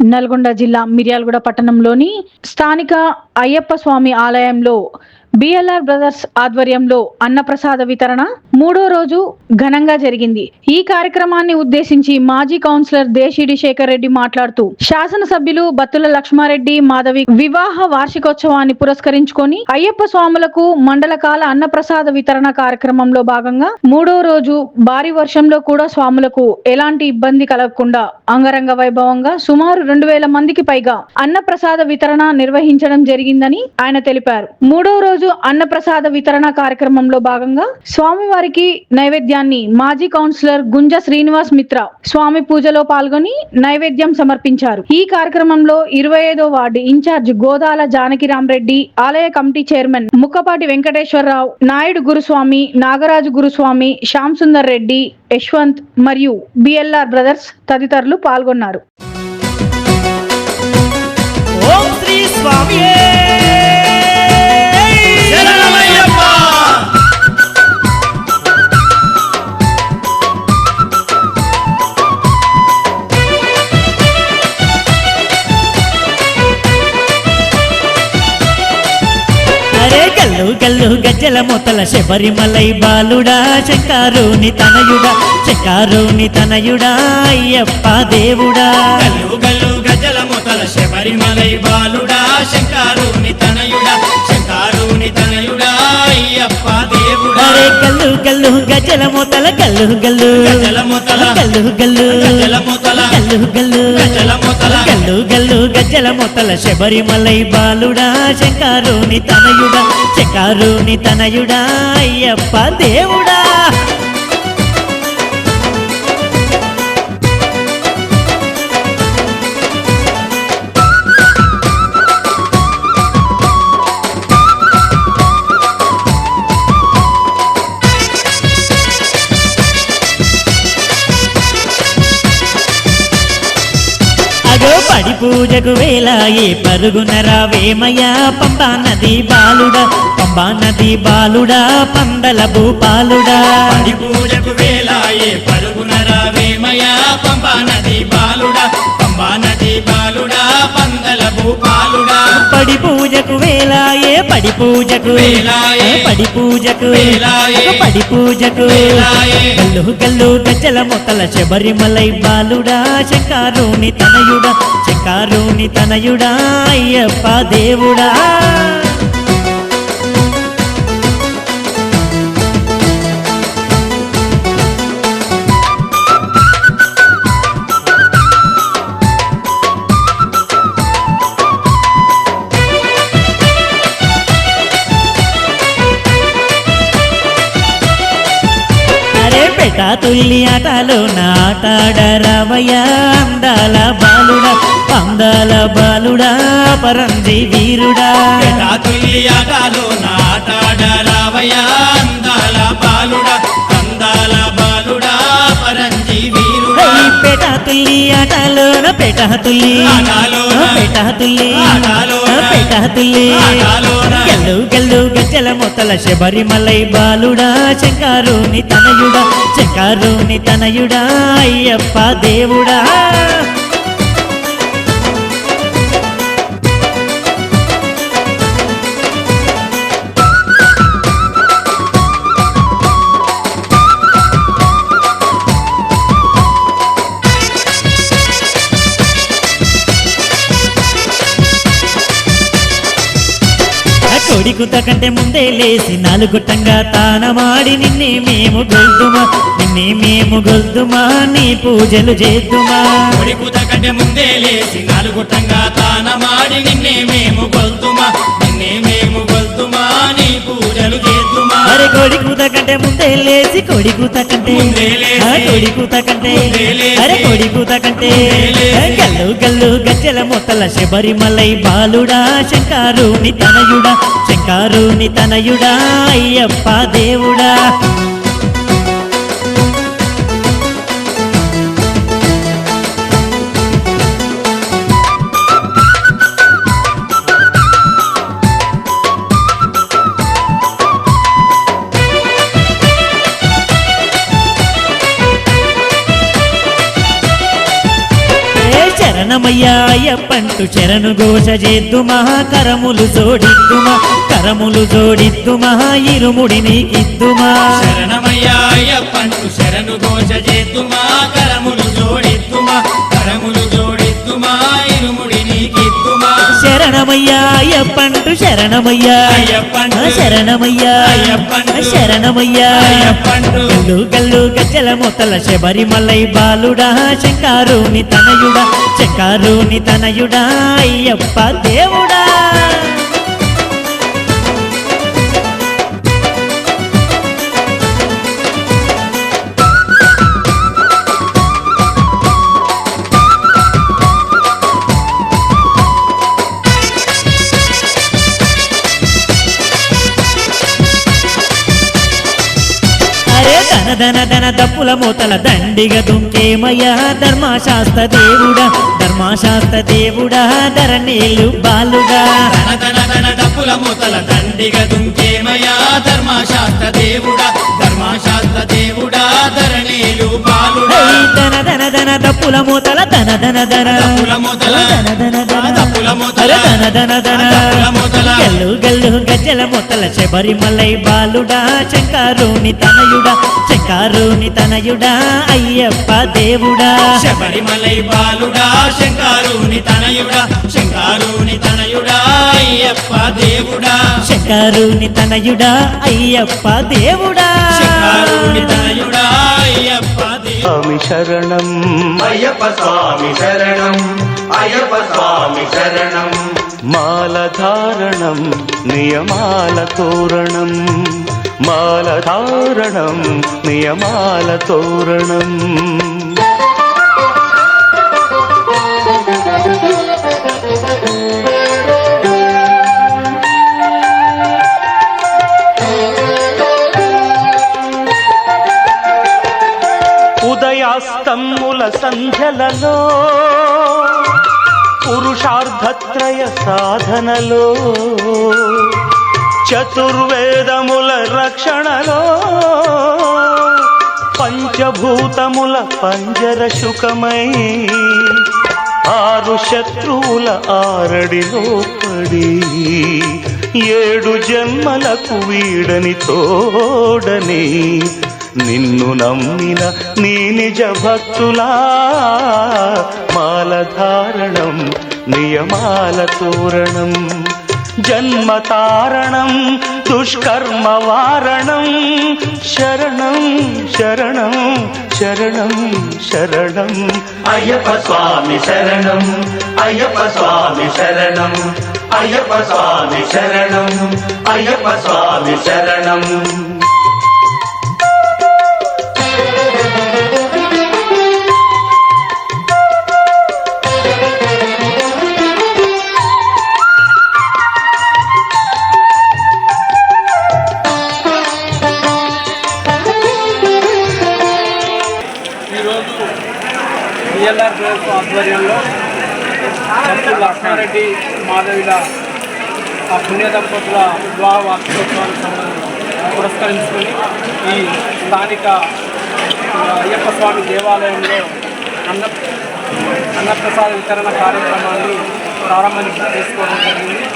నల్గొండ జిల్లా మిర్యాలగూడ పట్టణంలోని స్థానిక అయ్యప్ప స్వామి ఆలయంలో బిఎల్ఆర్ బ్రదర్స్ ఆధ్వర్యంలో అన్నప్రసాద వితరణ మూడో రోజు ఘనంగా జరిగింది. ఈ కార్యక్రమాన్ని ఉద్దేశించి మాజీ కౌన్సిలర్ దేశిడి శేఖర్ రెడ్డి మాట్లాడుతూ శాసనసభ్యులు బత్తుల లక్ష్మారెడ్డి మాధవి వివాహ వార్షికోత్సవాన్ని పురస్కరించుకొని అయ్యప్ప స్వాములకు మండలకాల అన్నప్రసాద వితరణ కార్యక్రమంలో భాగంగా మూడో రోజు భారీ వర్షంలో కూడా స్వాములకు ఎలాంటి ఇబ్బంది కలగకుండా అంగరంగ వైభవంగా సుమారు రెండు వేల మందికి పైగా అన్నప్రసాద వితరణ నిర్వహించడం జరిగిందని ఆయన తెలిపారు. మూడో రోజు అన్నప్రసాద వితరణ కార్యక్రమంలో భాగంగా స్వామివారికి నైవేద్యాన్ని మాజీ కౌన్సిలర్ గుంజ శ్రీనివాస్ మిత్ర స్వామి పూజలో పాల్గొని నైవేద్యం సమర్పించారు. ఈ కార్యక్రమంలో ఇరవై ఐదో వార్డు ఇన్ఛార్జ్ గోదాల జానకిరాం రెడ్డి ఆలయ కమిటీ చైర్మన్ ముక్కపాటి వెంకటేశ్వరరావు నాయుడు గురుస్వామి నాగరాజు గురుస్వామి శ్యామ్ సుందర్ రెడ్డి యశ్వంత్ మరియు బిఎల్ఆర్ బ్రదర్స్ తదితరులు పాల్గొన్నారు. ఓం శ్రీ స్వామి గజ్జల శబరిమలై బాలుడా శంకారుని తనయుడా శంకారుని తనయుడా అయ్యప్ప దేవుడా. గజల మొతల శబరిమలై బాలుడా శంకారుని తనయుడా గల్లు గల్లు గజ్జల మొతల గల్లు గల్లు. గజల మొతల గల్లు గల్లు. గజల మొతల గల్లు గల్లు. గజల మొతల. గల్లు గల్లు గజ్జల మొతల శబరిమలై బాలుడా శంకారుని తనయుడా శంకారుని తనయుడా అయ్యప్ప దేవుడా. పడి పూజకు వేలాయే పరుగున రావేమయ్యా? పంబా నది బాలుడా పంబా నది బాలుడా పందల భూపాలుడా. పడి పూజకు వేలాయే పరుగున రావేమయా పంబా నది బాలుడా పంబా నది బాలుడా పందల భూపాలు పడి పూజకు వేలాయే పడి పూజకు వేలాయే. పడి పూజకు వేలాయే. పడి పూజకు వేలాయే. గల్లు గల్లు గజ్జల మొతల శబరిమలై బాలుడా శంకారుని తనయుడా శంకారుని తనయుడా అయ్యప్ప దేవుడా అరే పెట తుల్లి ఆటలో నాటాడరవయ్య అందాల బాలుడా అందాల బాలుడా పరంజీ వీరుడా. తుల్లి ఆటలో నాటాడ పెట తుల్లి ఆటలోన పెట తుల్లి. పెట తుల్లి. పెట తుల్లి. గల్లు గల్లు గజ్జల మొతల శబరిమలై బాలుడా శంకారుని తనయుడా శంకారుని తనయుడా అయ్యప్ప దేవుడా కూత కంటే ముందే లేసి నాలుగుట్టంగా తానమాడి నిన్నే మేము గొల్దుమా నిన్నే మేము గొల్దుమా నీ పూజలు చేద్దుమా. కూత కంటే ముందే లేసి నాలుగుట్టంగా తానమాడి నిన్నే మేము గొల్దుమా చేద్దుమా అరే కంటే ముందే లేచి కొడికుత కంటే ముందే లేచి. కంటే ముందే లేచి. అరే కొడికుత కంటే గల్లు గల్లు గజ్జల మొత్తల శబరిమలై బాలుడా శంకారుని తనయుడా శంకారుని తనయుడా అయ్యప్ప దేవుడా శరణమయ్యాయప్పంటు అయ్యప్పంటూ శరణు ఘోష చేద్దుమా కరములు జోడిద్దుమా కరములు జోడిద్దుమా ఇరుముడి నీకిద్దుమా. శరణమయ్యాయప్పంటు శరణు ఘోష చేద్దుమా కరములు జోడిద్దుమా కరములు శరణమయ్యా అయ్యప్పంటూ శరణమయ్యా. అయ్యప్పంటూ శరణమయ్యా అయ్యప్పంటూ శరణమయ్యా. అయ్యప్పంటూ గల్లు గల్లు గజ్జల మొత్తల శబరిమలై బాలుడా శంకారుని తనయుడా శంకారుని తనయుడా అయ్యప్ప దేవుడా. ధన ధన దప్పుల మూతల దండిగ దుంకేమయ్యా ధర్మశాస్త్ర దేవుడా ధర్మశాస్త్ర దేవుడా ధరణీలు బాలుడా. ధన ధన ధన డప్పుల మూతల దండిగ దుంకేమయా ధర్మశాస్త్ర దేవుడా ధర్మశాస్త్ర దేవుడా ధరణీలు బాలుడా. ధన ధన ధన దప్పుల మూతల ధన ధన ధన డప్పుల మూతల ధన ధన ధన దప్పుల మూతల ధన దప్పుల మూతల గల్లు గల్లు గజ్జల మొత్తల శబరిమలై బాలుడా శంకారుని తనయుడా శంకారుని తనయుడా అయ్యప్ప దేవుడా. శబరిమలై బాలుడా శంకారుని తనయుడా శంకారుని తనయుడా అయ్యప్ప దేవుడా. శంకారుని తనయుడా అయ్యప్ప దేవుడా. శంకారుని తనయుడా అయ్యప్ప దేవుడా. స్వామి శరణం. అయ్యప్ప స్వామి శరణం. అయ్యప్ప స్వామి శరణం. మాలధారణం నియమాల తోరణం. మాలధారణం నియమాల తోరణం. ఉదయాస్తమ్ముల సంధ్యలలో పురుషార్థత్రయ సాధనలో చతుర్వేదముల రక్షణలో పంచభూతముల పంజర శుకమై ఆరు శత్రువుల ఆరడిలో పడి ఏడు జన్మలకు వీడని తోడని నిన్ను నమ్మిన నీ నిజ భక్తులా మాలధారణం నియమాల తోరణం జన్మతారణం దుష్కర్మ వారణం శరణం శరణం శరణం శరణం అయ్యప్ప స్వామి శరణం అయ్యప్ప స్వామి శరణం అయ్యప్ప స్వామి శరణం అయ్యప్ప స్వామి బిఎల్ఆర్ గ్రూప్ ఆధ్వర్యంలో భక్తులు లక్ష్మారెడ్డి మాధవిల ఆ పుణ్య దంపతుల వివాహ వార్షికోత్సవానికి సంబంధించి పురస్కరించుకొని ఈ స్థానిక అయ్యప్ప స్వామి దేవాలయంలో అన్న అన్నప్రసాద వితరణ కార్యక్రమాన్ని ప్రారంభం చేసుకోవడం జరిగింది.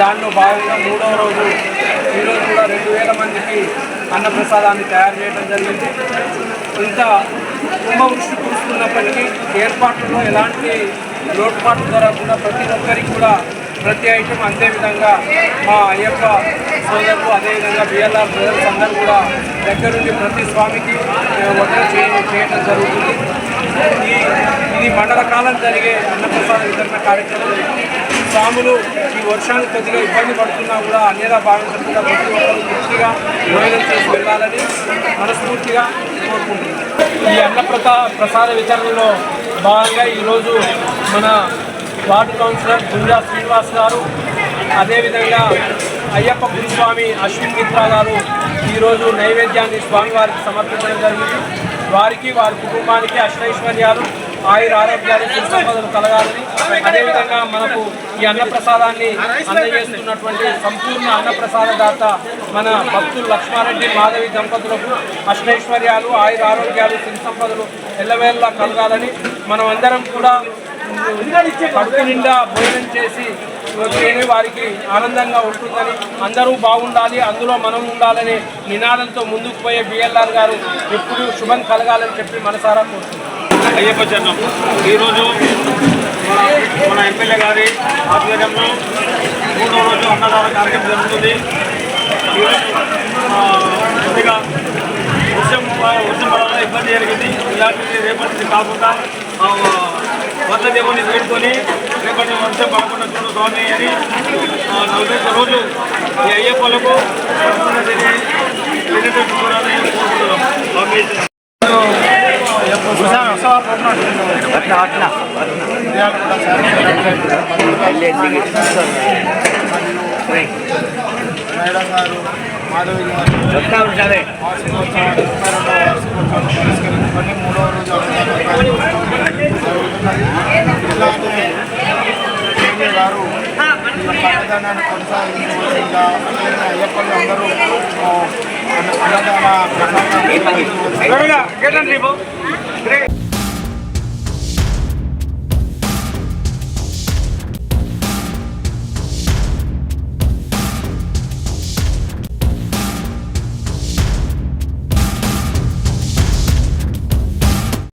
దానిలో భాగంగా మూడవ రోజు ఈరోజు కూడా రెండు వేల మందికి అన్నప్రసాదాన్ని తయారు చేయడం జరిగింది. ఇంకా కుంభవృష్టి కురుస్తున్నప్పటికీ ఏర్పాట్లలో ఎలాంటి లోటుపాట్లు జరగకుండా ప్రతి ఒక్కరికి కూడా ప్రతి ఐటెం అంతేవిధంగా మా అయ్యప్ప సోదరులు అదేవిధంగా బిఎల్ఆర్ బ్రదర్స్ అందరూ కూడా దగ్గరుండి ప్రతి స్వామికి వంటలు చేయడం జరుగుతుంది. ఈ ఇది మండల కాలం జరిగే అన్నప్రసాద వితరణ కార్యక్రమం స్వాములు వర్షానికి కొద్దిగా ఇబ్బంది పడుతున్నా కూడా అన్యదా భావించకుండా ప్రతి ఒక్కరు పూర్తిగా భోజనం చేసి వెళ్ళాలని మనస్ఫూర్తిగా కోరుకుంటున్నాను. ఈ అన్నప్రసా ప్రసార విచారణలో భాగంగా ఈరోజు మన వార్డు కౌన్సిలర్ గుంజా శ్రీనివాస్ గారు అదేవిధంగా అయ్యప్ప గురుస్వామి అశ్విన్ మిత్రా గారు ఈరోజు నైవేద్యాన్ని స్వామివారికి సమర్పించడం జరిగింది. వారికి వారి కుటుంబానికి అష్టైశ్వర్యాలు ఆయుర ఆరోగ్యాలు సంపదలు కలగాలని అదేవిధంగా మనకు ఈ అన్నప్రసాదాన్ని అందజేస్తున్నటువంటి సంపూర్ణ అన్నప్రసాద దాత మన భక్తులు లక్ష్మారెడ్డి మాధవి దంపతులకు అష్టైశ్వర్యాలు ఆయుర ఆరోగ్యాలు సిరి సంపదలు ఎల్లవేళ్ళ కలగాలని మనం అందరం కూడా కడుపు నిండా భోజనం చేసి వారికి ఆనందంగా ఉంటుందని అందరూ బాగుండాలి అందులో మనం ఉండాలనే నినాదంతో ముందుకు పోయే బిఎల్ఆర్ గారు ఎప్పుడూ శుభం కలగాలని చెప్పి మనసారా కోరుతున్నాం. అయ్యప్ప చరణం ఈరోజు మన మన ఎమ్మెల్యే గారి ఆధ్వర్యంలో మూడో రోజు అన్నదాన కార్యక్రమం జరుగుతుంది. కొద్దిగా వర్షం వర్షం వల్ల ఇబ్బంది జరిగింది. ఇలాంటిది రేపటి కాకుండా ఆ, వద్ద దేవుని వేడుకొని రేపటి వర్షం పడకుండా చూడు స్వామి అని నలభై ఒక్క రోజు ఈ అయ్యప్పలకు పడుతున్న జరిగి వెళ్ళేటట్టు చూడాలని కోరుకుంటున్నాం. స్వామి మేడం గారు మాధవి గారు పురస్కరించుకొని మూడవ రోజు జరుగుతున్నది గారు అన్నదానాన్ని కొనసాగించవలసిందిగా అయ్యప్పలు అందరూ అన్నదాన